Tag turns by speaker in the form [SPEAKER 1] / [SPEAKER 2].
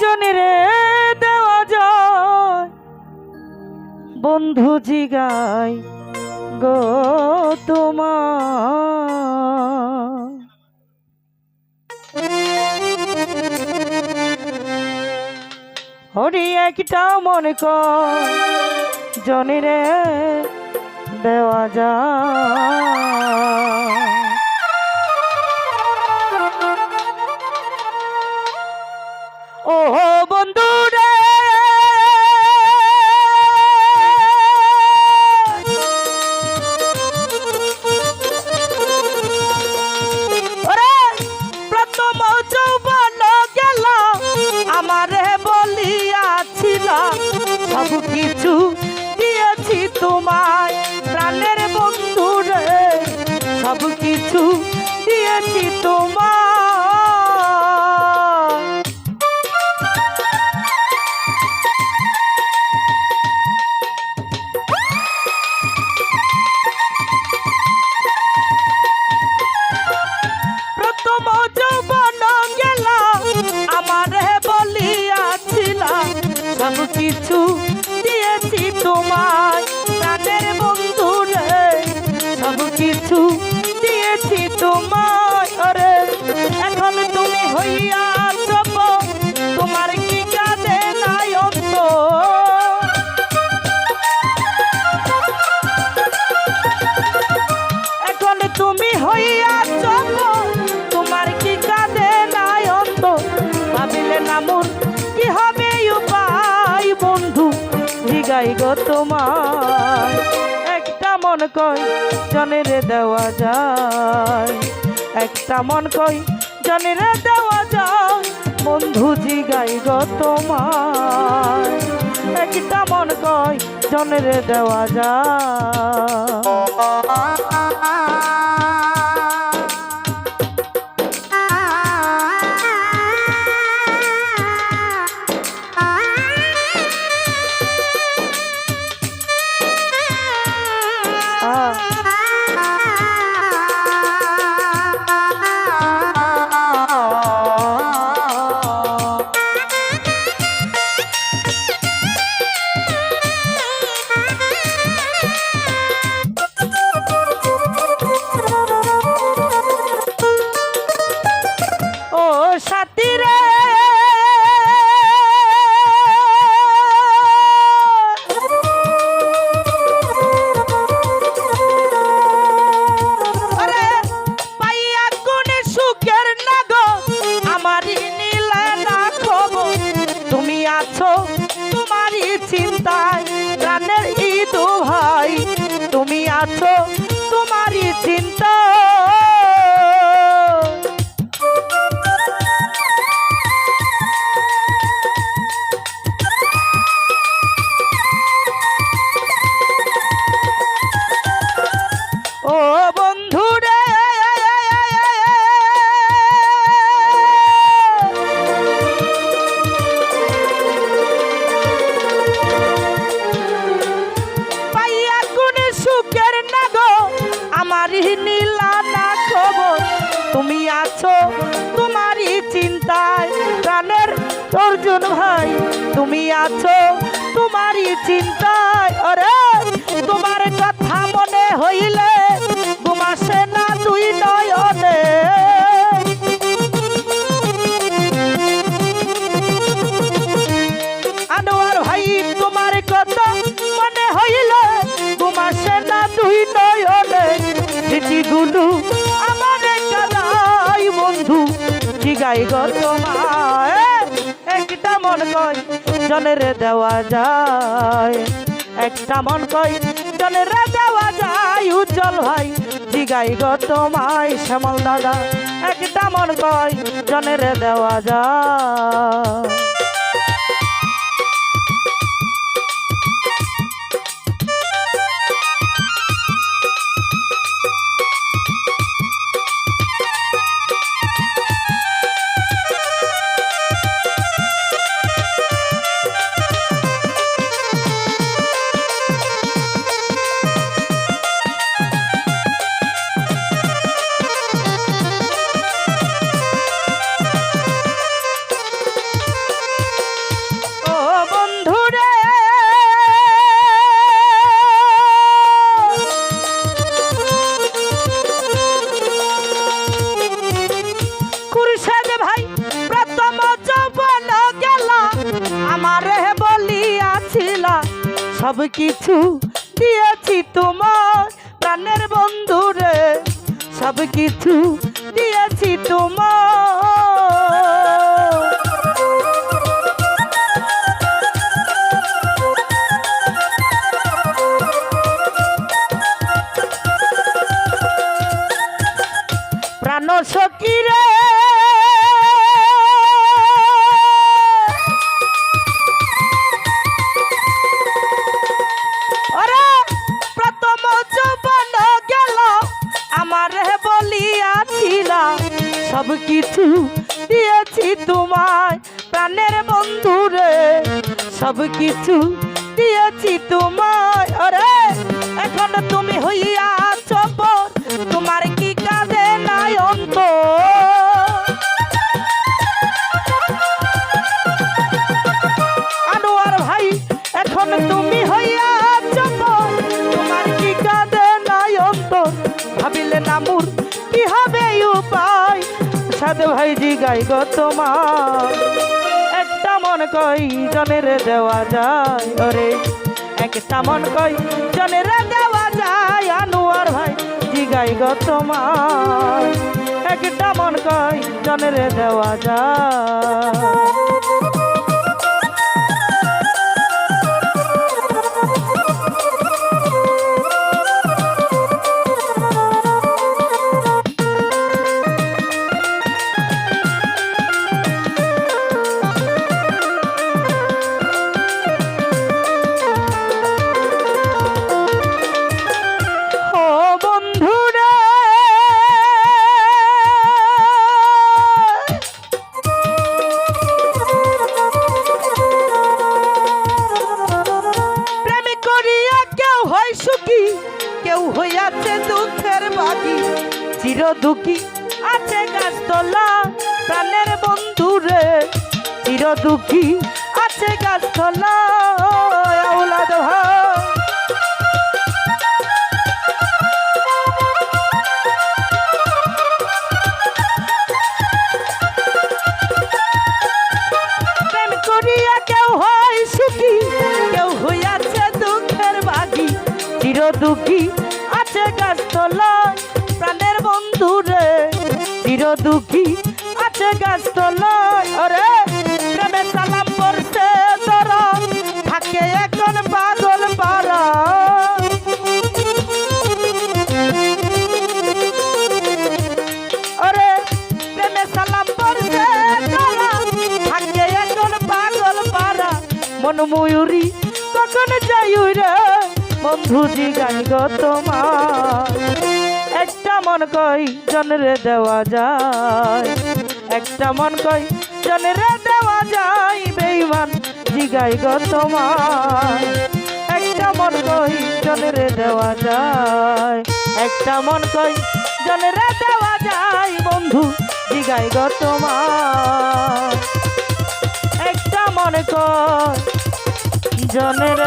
[SPEAKER 1] জনের দেওয়া যায়। বন্ধু জিগাই গো তোমার। হরি একটা মনে কর জনিরে দেওয়া যায়। বন্ধু রে প্রথম যৌবন গেল, আমারে বলিয়াছিল, সব কিছু দিয়েছি তোমায়, প্রাণের বন্ধু রে সব কিছু দিয়েছি তোমায়। তোমার একটা মন কয় জনেরে দেওয়া যায়। একটা মন কয় জনেরে দেওয়া যায়, বন্ধু জিগাই গো তোমার একটা মন কয় জনেরে দেওয়া যায়। আছো? তোমারই চিন্তায় তুমি আছো তোমারই চিন্তায় প্রাণের অর্জুন ভাই। তুমি আছো তোমারই চিন্তায় অরে তোমার কথা মনে হইলে জিগাই গো তোমায়। একটা মন কই, জনের দেওয়া যায়। একটা মন কই, জনের দেওয়া যায়। উজ্জ্বল ভাই জিগাই গো তোমায়, শ্যামল দাদা। একটা মন কই, জনের দেওয়া যায়। সব কিছু দিয়েছি তোমার প্রাণের বন্ধুরে। সব কিছু দিয়েছি তোমার। কিছু দিয়েছি তোমায়, প্রাণের বন্ধু রে। সব কিছু দিয়েছি তোমায় ওরে এখন তুমি হইয়া চপর তোমার কি কাজে নাই অন্ত আনোয়ার সাধু ভাইজি গাই গো তোমার। একটা মন কই জনের দেওয়া যায়? ওরে, একটা মন কই জনের দেওয়া যায়? আনোয়ার ভাই জি গাই গো তোমার। একটা মন কই জনের দেওয়া যায়? চির দুঃখী আছে গাছতলা আউলাদ দুঃখী আছে গাছতলায় প্রাণের বন্ধু রে চির দুঃখী আছে গাছতলায় ওরে মন ময়ূরী কখন যাই রে। বন্ধুজি গাই গো তোমার। একটা মন কই জনরে দেওয়া যায়। একটা মন কই জনরে দেওয়া যায়, বেইমান জিগাই গো তোমার। একটা মন কই জনরে দেওয়া যায়। একটা মন কই জনরে দেওয়া যায়, বন্ধু জিগাই গো তোমার। মনে কর। জনের